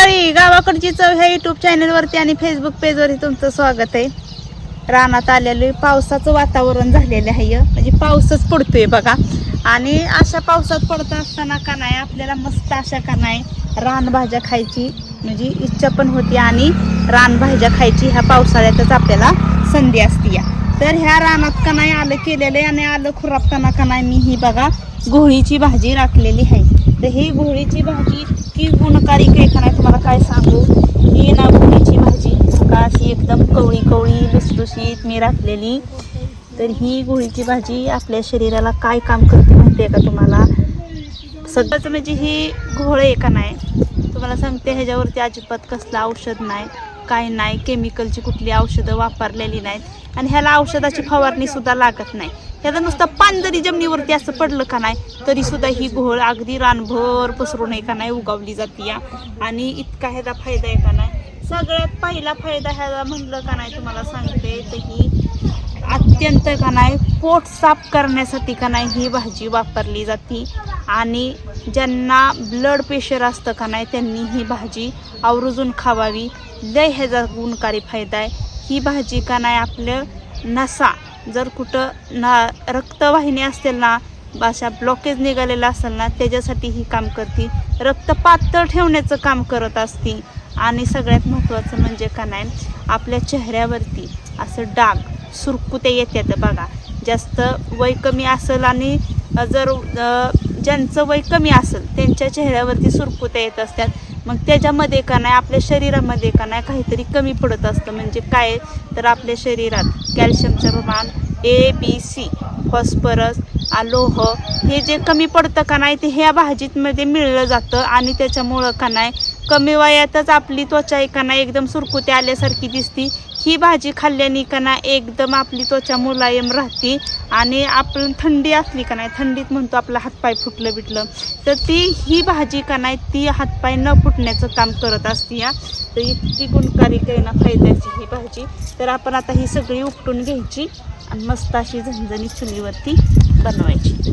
मंडळी गावाकडची चव ह्या युट्यूब चॅनलवरती आणि फेसबुक पेजवरती तुमचं स्वागत आहे. रानात आलेले पावसाचं वातावरण झालेलं आहे. म्हणजे पाऊसच पडतोय बघा. आणि अशा पावसात पडत असताना का नाही आपल्याला मस्त अशा का नाही रानभाज्या खायची म्हणजे इच्छा पण होती आणि रानभाज्या खायची ह्या पावसाळ्यातच आपल्याला संधी असते या तर ह्या रानात का नाही आलं केलेलं आहे आणि आलं खुरापताना का नाही मी ही बघा घोळीची भाजी राखलेली आहे. तर ही घोळीची भाजी इतकी गुणकारी काही का नाही तुम्हाला काय सांगू? ही ना गुणीची भाजी. का अशी एकदम कवळी कवळी लुसलुशीत मी राखलेली. तर ही घोळीची भाजी आपल्या शरीराला काय काम करते माहिती आहे का तुम्हाला? सगळंच म्हणजे ही घोळ आहे का नाही? तुम्हाला सांगते ह्याच्यावरती अजिबात कसलं औषध नाही. काय नाही केमिकलची कुठली औषधं वापरलेली नाहीत. आणि ह्याला औषधाची फवारणी सुद्धा लागत नाही. ह्याचं नुसतं पान जरी जमिनीवरती असं पडलं का नाही तरी सुद्धा ही घोळ अगदी रानभर पसरून आहे का नाही उगवली जाते या. आणि इतका ह्याचा फायदा आहे का नाही? सगळ्यात पहिला फायदा ह्याचा म्हणलं का नाही तुम्हाला सांगते तर ही अत्यंत का नाही पोट साफ करण्यासाठी का नाही ही भाजी वापरली जाते. आणि ज्यांना ब्लड प्रेशर असतं का नाही त्यांनी ही भाजी आवर्जून खावावी. लय ह्याचा गुणकारी फायदा आहे. ही भाजी का नाही आपलं नसा जर कुठं ना रक्तवाहिनी असतील ना अशा ब्लॉकेज निघालेला असेल ना त्याच्यासाठी ही काम करते. रक्त पातळ ठेवण्याचं काम करत असते. आणि सगळ्यात महत्त्वाचं म्हणजे का नाही आपल्या चेहऱ्यावरती असं डाग सुरकुत्या येतात बघा. जास्त वय कमी असेल आणि जर ज्यांचं वय कमी असेल त्यांच्या चेहऱ्यावरती सुरकुत्या येत असतात. मग त्याच्यामध्ये का नाही आपल्या शरीरामध्ये का नाही काहीतरी कमी पडत असतं. म्हणजे काय? तर आपल्या शरीरात कॅल्शियमचं प्रमाण ए बी सी फॉस्फरस आलोह हे जे कमी पडतं का नाही ते ह्या भाजीतमध्ये मिळलं जातं आणि त्याच्यामुळं का नाही कमी वयातच आपली त्वचा एकाना नाही एकदम सुरकुती आल्यासारखी दिसती. ही भाजी खाल्ल्याने का नाही एकदम आपली त्वचा मुलायम राहते आणि आपण थंडी असली का नाही थंडीत म्हणतो आपला हातपाय फुटलं बिटलं. तर ती ही भाजी का नाही ती हातपाय न फुटण्याचं काम करत असते या तर इतकी गुणकारी काही ना फायद्याची ही भाजी. तर आपण आता ही सगळी उपटून घ्यायची आणि मस्त अशी झणझणीत चुलीवरती बनवायची.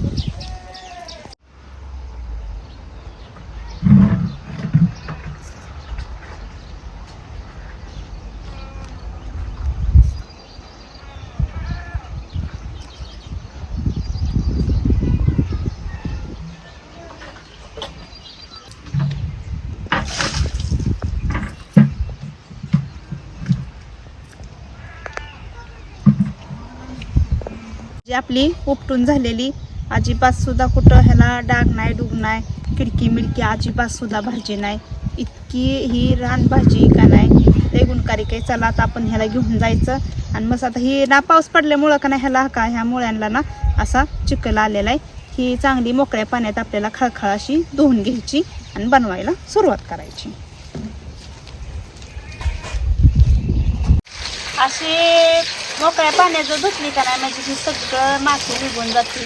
जी आपली उपटून झालेली अजिबात सुद्धा कुठं ह्याला डाग नाही डुग नाही खिडकी मिडकी अजिबात सुद्धा भाजी नाही. इतकी ही रान भाजी का नाही? लय गुणकारी काही चला आता आपण ह्याला घेऊन जायचं. आणि मग आता ही ना पाऊस पडल्यामुळं का नाही ह्याला का ह्या मुळ्यांना ना असा चिखल आलेला आहे. ही चांगली मोकळ्या पाण्यात आपल्याला खळखळ अशी धुवून घ्यायची आणि बनवायला सुरुवात करायची. अशी मोकळ्या पाण्याचं धुतली का नाही म्हणजे ती सगळं माती निघून जाते.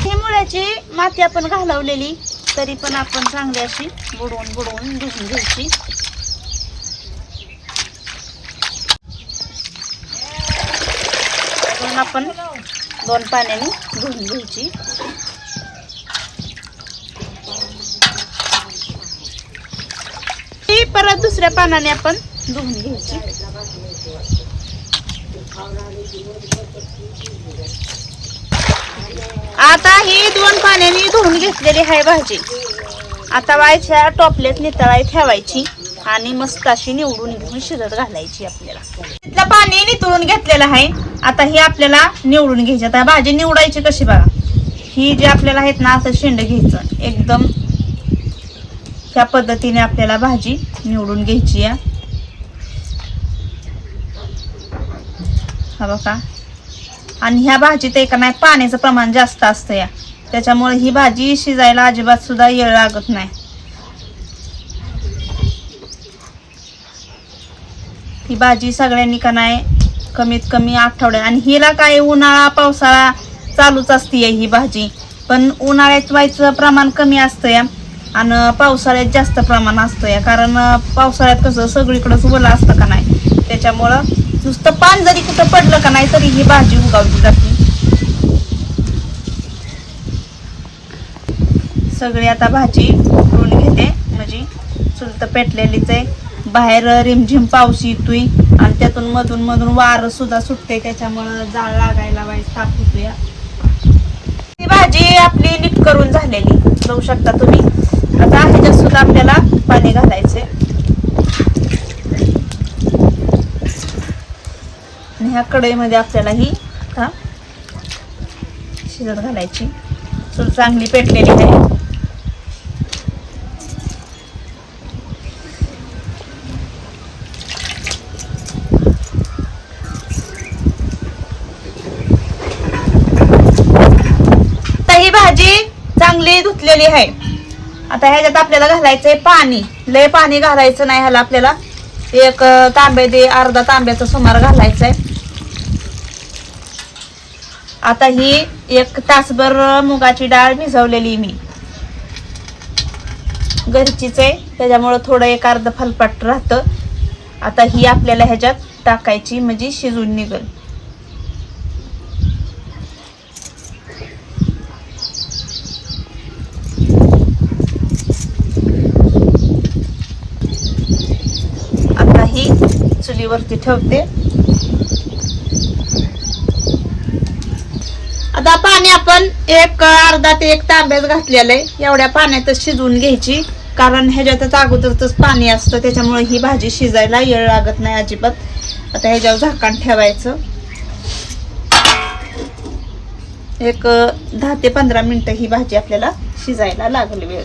ही मुळ्याची माती आपण घालवलेली तरी पण आपण चांगली अशी बुडवून बुडवून धुवून घ्यायची. म्हणून आपण दोन पाण्याने धुवून घ्यायची. परत दुसऱ्या पानाने आपण धुवून घ्यायची. आता ही दोन पाण्याने धुवून घेतलेली आहे भाजी. आता वायच्या टॉपलेट नितळाई ठेवायची आणि मस्त अशी निवडून घेऊन शिजत घालायची आपल्याला. तिथलं पाणी नितळून घेतलेलं आहे. आता ही आपल्याला निवडून घ्यायची. आता भाजी निवडायची कशी बघा. ही जी आपल्याला आहेत ना असं शेंड घ्यायचं. एकदम ह्या पद्धतीने आपल्याला भाजी निवडून घ्यायची आहे. हा बघा. आणि ह्या भाजीत एका नाही पाण्याचं प्रमाण जास्त असतं या. त्याच्यामुळे ही भाजी शिजायला अजिबात सुद्धा येळ लागत नाही. ही भाजी सगळ्यांनी का नाही कमीत कमी आठवड्या आणि हिला काय उन्हाळा पावसाळा चालूच असते ही भाजी. पण उन्हाळ्यात व्हायचं प्रमाण कमी असतं या. आणि पावसाळ्यात जास्त प्रमाण असतं या कारण पावसाळ्यात कसं सगळीकडंच ओलं असतं का नाही? त्याच्यामुळं नुसतं पान जरी कुठं पडलं का नाही तरी ही भाजी उगावली जाते सगळी आता भाजी उकळून घेते. म्हणजे चुलत पेटलेलीच आहे. बाहेर रिमझिम पाऊस येतोय आणि त्यातून मधून मधून वार सुद्धा सुटते त्याच्यामुळं जाळ लागायला पाहिजे ताप ही भाजी आपली नीट करून झालेली. जाऊ शकता तुम्ही. आता ह्याच्यात सुद्धा आपल्याला पाणी घालायचे. आणि ह्या कढईमध्ये आपल्याला ही आता शिजत घालायची. चूल चांगली पेटलेली आहे. तर ही भाजी चांगली धुतलेली आहे. आता ह्याच्यात आपल्याला घालायचंय पाणी. लय पाणी घालायचं नाही ह्याला आपल्याला. एक तांबे दे अर्धा तांब्याचा सुमार घालायचंय. आता ही एक तासभर मुगाची डाळ भिजवलेली मी. घरचीच आहे त्याच्यामुळं थोडं एक अर्ध फलपाट राहतं. आता ही आपल्याला ह्याच्यात टाकायची म्हणजे शिजून निघल आता ही वरती ठेवते. आता पाणी आपण एक अर्धा ते एक तांब्यात घातलेलं आहे. एवढ्या पाण्यातच शिजवून घ्यायची. कारण ह्याच्यातच अगोदरच पाणी असतं त्याच्यामुळे ही भाजी शिजायला येळ लागत नाही अजिबात. आता ह्याच्यावर झाकण ठेवायचं. एक दहा ते पंधरा मिनिटं ही भाजी आपल्याला शिजायला लागली वेळ.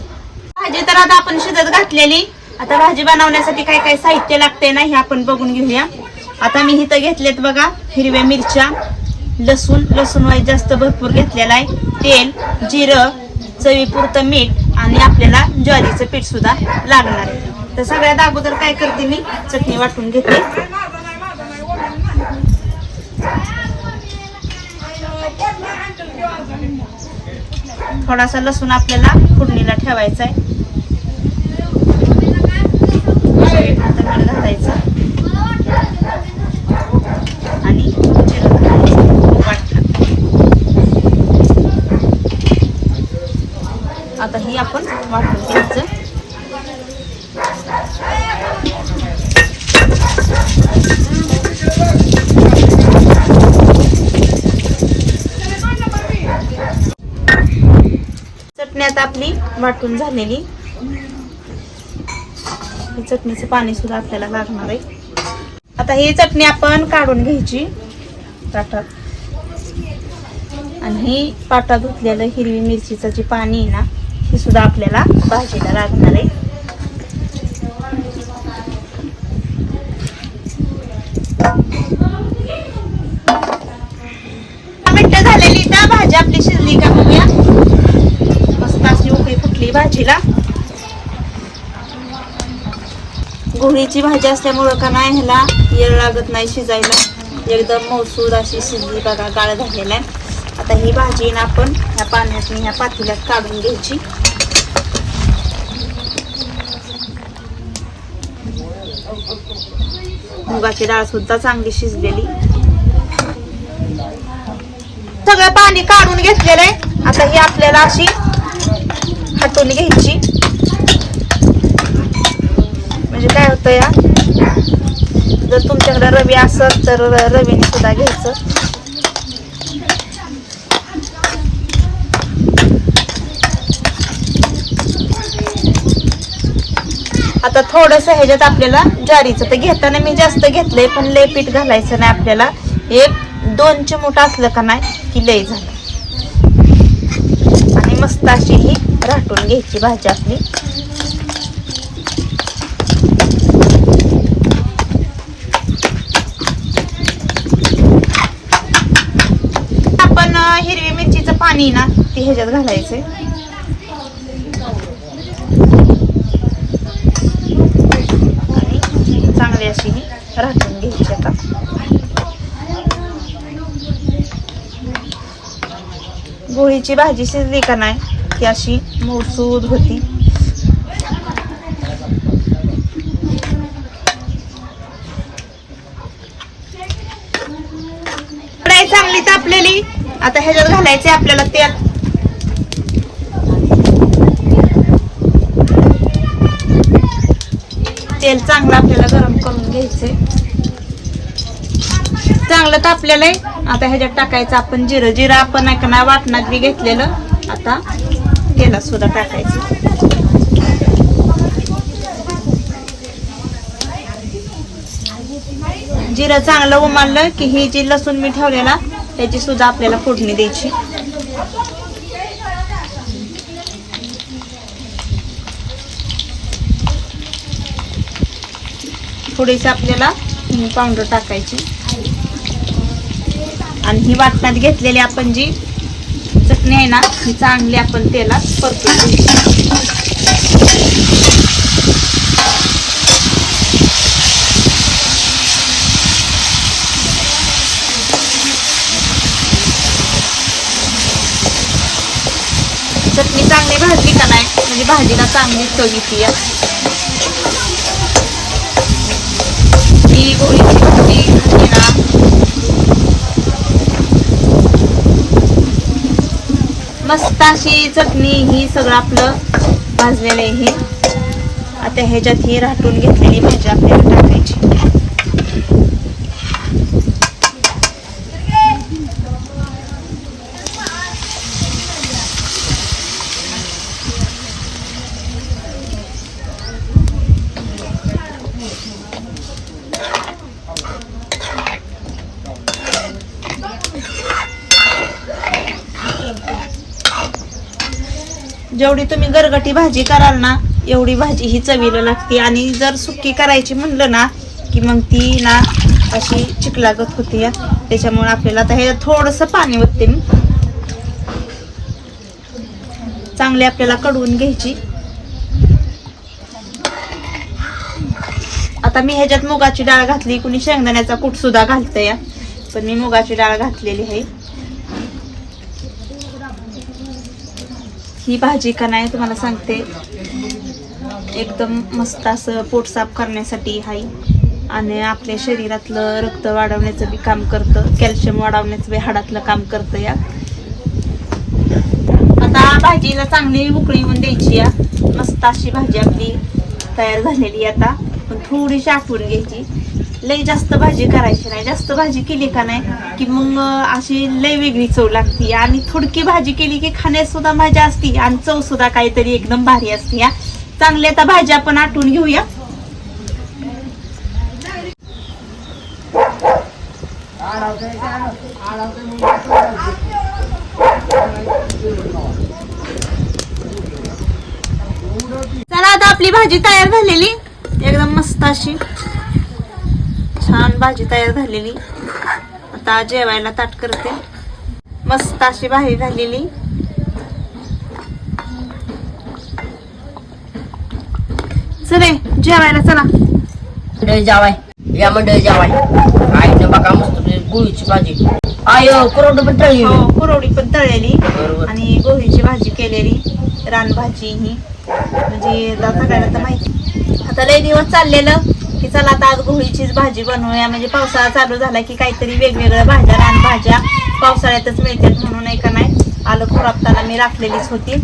भाजी तर आता आपण शिजत घातलेली. आता भाजी बनवण्यासाठी काय काय साहित्य लागते ना हे आपण बघून घेऊया. आता मी इथं घेतलेत बघा हिरव्या मिरच्या लसूण. लसूण वाईज जास्त भरपूर घेतलेला आहे. तेल जिरं चवीपुरतं मीठ आणि आपल्याला ज्वारीचं पीठ सुद्धा लागणार आहे. तर सगळ्यात अगोदर काय करते मी? चटणी वाटून घेते. थोडासा लसूण आपल्याला फोडणीला ठेवायचा आहे. आता मीठ घालायचं. आणि जिरं घालायचं आता ही आपण वाटून घ्यायचं. चटणी आता आपली वाटून झालेली. हे चटणीचं पाणी सुद्धा आपल्याला लागणार आहे. आता ही चटणी आपण काढून घ्यायची ताटात आणि ही पाटा धुतलेलं हिरवी मिरचीचं जे पाणी आहे ना हे सुद्धा आपल्याला भाजीला लागणार आहे. दहा झालेली त्या भाजी आपली शिजली का बघूया. मस्त अशी उकळी फुटली भाजीला. गोळीची भाजी असल्यामुळं का नाही ह्याला येळ लागत नाही शिजायला. एकदम मौसूद अशी शिजली बघा गाळ झालेला आहे. आता ही भाजी ना आपण ह्या पाण्यात ह्या पातेल्यात काढून घ्यायची. मुगाची डाळ सुद्धा चांगली शिजलेली. सगळं पाणी काढून घेतलेलं आहे. आता ही आपल्याला अशी हटून घ्यायची. म्हणजे काय होतं या जर तुमच्याकडे रवी असेल तर रवीने सुद्धा घ्यायचं. आता थोडस ह्याच्यात आपल्याला ज्वारीचं तर घेताना मी जास्त घेतलंय पण लय पीठ घालायचं नाही आपल्याला. एक दोन चिमूट असलं का नाही की लय झालं. आणि मस्त अशी ही राटून घ्यायची भाजी आपली आपण अं, हिरवी मिरचीचं पाणी ना ते ह्याच्यात घालायचंय आणि चांगली अशी ही राखून घ्यायची आता. गोळीची भाजी शिजली का नाही ती अशी मौसूद होती. आता ह्याच्यात घालायचे आपल्याला तेल तेल चांगलं आपल्याला गरम करून घ्यायचंय. चांगलं तर आहे आता ह्याच्यात टाकायचं आपण जिरं. जिरं आपण ऐका ना वाटणात बी घेतलेलं. आता तेलात सुद्धा टाकायचं. जिरं चांगलं उमाललं की ही जी लसूण मी ठेवलेला त्याची सुद्धा आपल्याला फोडणी द्यायची. थोडीशी आपल्याला हिंग पावडर टाकायची. आणि ही वाटणात घेतलेली आपण जी चटणी आहे ना ही चांगली आपण तेलात परतून चटणी चांगली भाजली का नाही? म्हणजे भाजीला चांगली चव येते या. ही गोळीची भाजी घातली ना मस्त अशी चटणी ही सगळं आपलं भाजलेलं आहे. हे आता ह्याच्यात ही राहटून घेतलेली भाजी आपल्याला टाकायची. जेवढी तुम्ही गरगटी भाजी कराल ना एवढी भाजी ही चवीला लागते. आणि जर सुकी करायची म्हणलं ना की मग ती ना अशी चिकलागत होती या. त्याच्यामुळे आपल्याला आता हे थोडस पाणी ओतते मी. चांगली आपल्याला कडवून घ्यायची. आता मी ह्याच्यात मुगाची डाळ घातली कुणी शेंगदाण्याचा कूट सुद्धा घालतंय या. पण मी मुगाची डाळ घातलेली आहे. ही भाजी का नाही तुम्हाला सांगते. एकदम मस्त असं पोट साफ करण्यासाठी आहे. आणि आपल्या शरीरातलं रक्त वाढवण्याचं बी काम करतं. कॅल्शियम वाढवण्याचं बी हाडातलं काम करतं या. आता भाजीला चांगली उकळी येऊन द्यायची या. मस्त अशी भाजी आपली तयार झालेली आहे आता. पण थोडीशी आठवून घ्यायची. लय जास्त भाजी करायची नाही. जास्त भाजी केली का नाही की मग अशी लई वेगळी चव लागते. आणि थोडकी भाजी केली की खाण्यात सुद्धा मजा असती आणि चव सुद्धा काहीतरी एकदम भारी असते या चांगली आता भाजी आपण आटून घेऊया. चला आता आपली भाजी तयार झालेली. एकदम मस्त अशी. छान भाजी तयार झालेली. आता जेवायला ताट करते. मस्त अशी भाजी झालेली. चले जेवायला चला. मंडळी जावाय. या मंडळी जावाय. आईनं बघा मस्त तुझी गुळीची भाजी. आय करोड पण तळली हो कुरवडी पण तळलेली. बरोबर. आणि गोळीची भाजी केलेली. रानभाजी ही. म्हणजे आता सगळ्यांना तर माहिती. आता लय दिवस चाललेलं. की चला आता आज गोळीचीच भाजी बनवूया. म्हणजे पावसाळा चालू झाला की काहीतरी वेगवेगळ्या भाज्या रानभाज्या पावसाळ्यातच मिळतात म्हणून नाही का नाही? आलं खोरापताना मी राखलेलीच होती.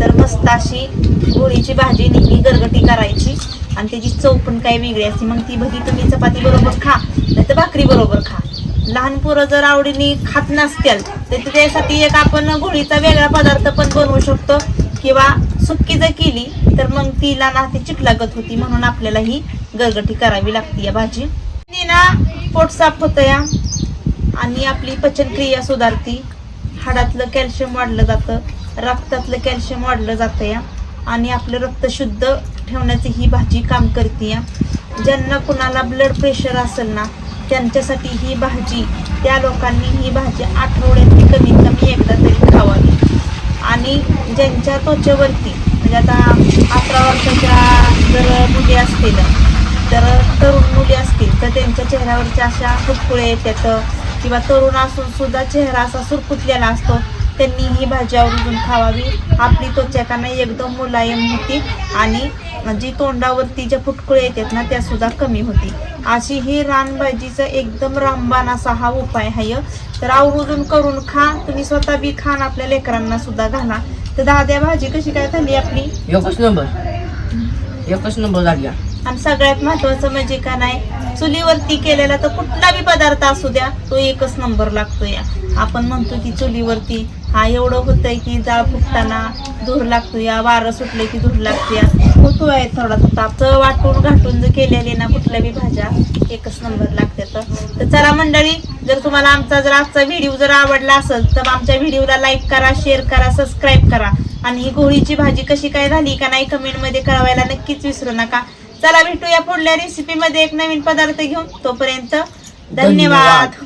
तर मस्त अशी गोळीची भाजी नेहमी गरगटी करायची. आणि त्याची चव पण काही वेगळी असते. मग ती भजी तुम्ही चपाती बरोबर खा नाही तर भाकरी बरोबर खा. लहान पोरं जर आवडीने खात नसतील तर त्यासाठी एक आपण गोळीचा वेगळा पदार्थ पण बनवू शकतो. किंवा सुक्की जर केली तर मग तिला ना ती चिकलागत होती म्हणून आपल्याला ही गरगटी करावी लागते या भाजी. आणि ना पोट साफ होतं या. आणि आपली पचनक्रिया सुधारती. हाडातलं कॅल्शियम वाढलं जातं. रक्तातलं कॅल्शियम वाढलं जातं या. आणि आपलं रक्त शुद्ध ठेवण्याची ही भाजी काम करते या. ज्यांना कुणाला ब्लड प्रेशर असेल ना त्यांच्यासाठी ही भाजी त्या लोकांनी ही भाजी आठवड्यातली कमीत कमी एकदा तरी खावावी. आणि ज्यांच्या त्वचेवरती म्हणजे आता अकरा वर्षाच्या जर मुली असतील तर तरुण मुली असतील तर त्यांच्या चेहऱ्यावरच्या अशा फुटकुळे येतात किंवा तरुण असून सुद्धा चेहरा असा सुरकुतलेला असतो त्यांनी ही भाजी आवर्जून खावावी. आपली त्वचा त्यांना एकदम मुलायम होती आणि जी तोंडावरती ज्या फुटकुळे येतात ना त्या सुद्धा कमी होती. अशी ही रानभाजीचा एकदम रामबाण असा हा उपाय आहे तर आवर्जून करून खा तुम्ही स्वतः बी खान आपल्या लेकरांना सुद्धा घाला. तर दाद्या भाजी कशी काय झाली आपली? एकच नंबर. एकच नंबर झाली आणि सगळ्यात महत्वाचं म्हणजे का नाही चुलीवरती केलेला तर कुठला बी पदार्थ असू द्या तो एकच नंबर लागतो या. आपण म्हणतो की चुलीवरती हा एवढं होतंय की जाळ फुटताना धूर लागतो या वारं सुटले की धूर लागतो या. होतो आहे थोडा ताप वाटून घाटून जर केलेली ना कुठल्या बी भाज्या एकच नंबर लागते तर. चला मंडळी जर तुम्हाला आमचा जर आजचा व्हिडिओ जर आवडला असेल तर आमच्या व्हिडिओला लाईक करा शेअर करा सबस्क्राईब करा. आणि ही गोळीची भाजी कशी काय झाली का नाही कमेंटमध्ये कळवायला नक्कीच विसरू नका. चला भेटूया पुढल्या रेसिपीमध्ये एक नवीन पदार्थ घेऊन. तोपर्यंत धन्यवाद.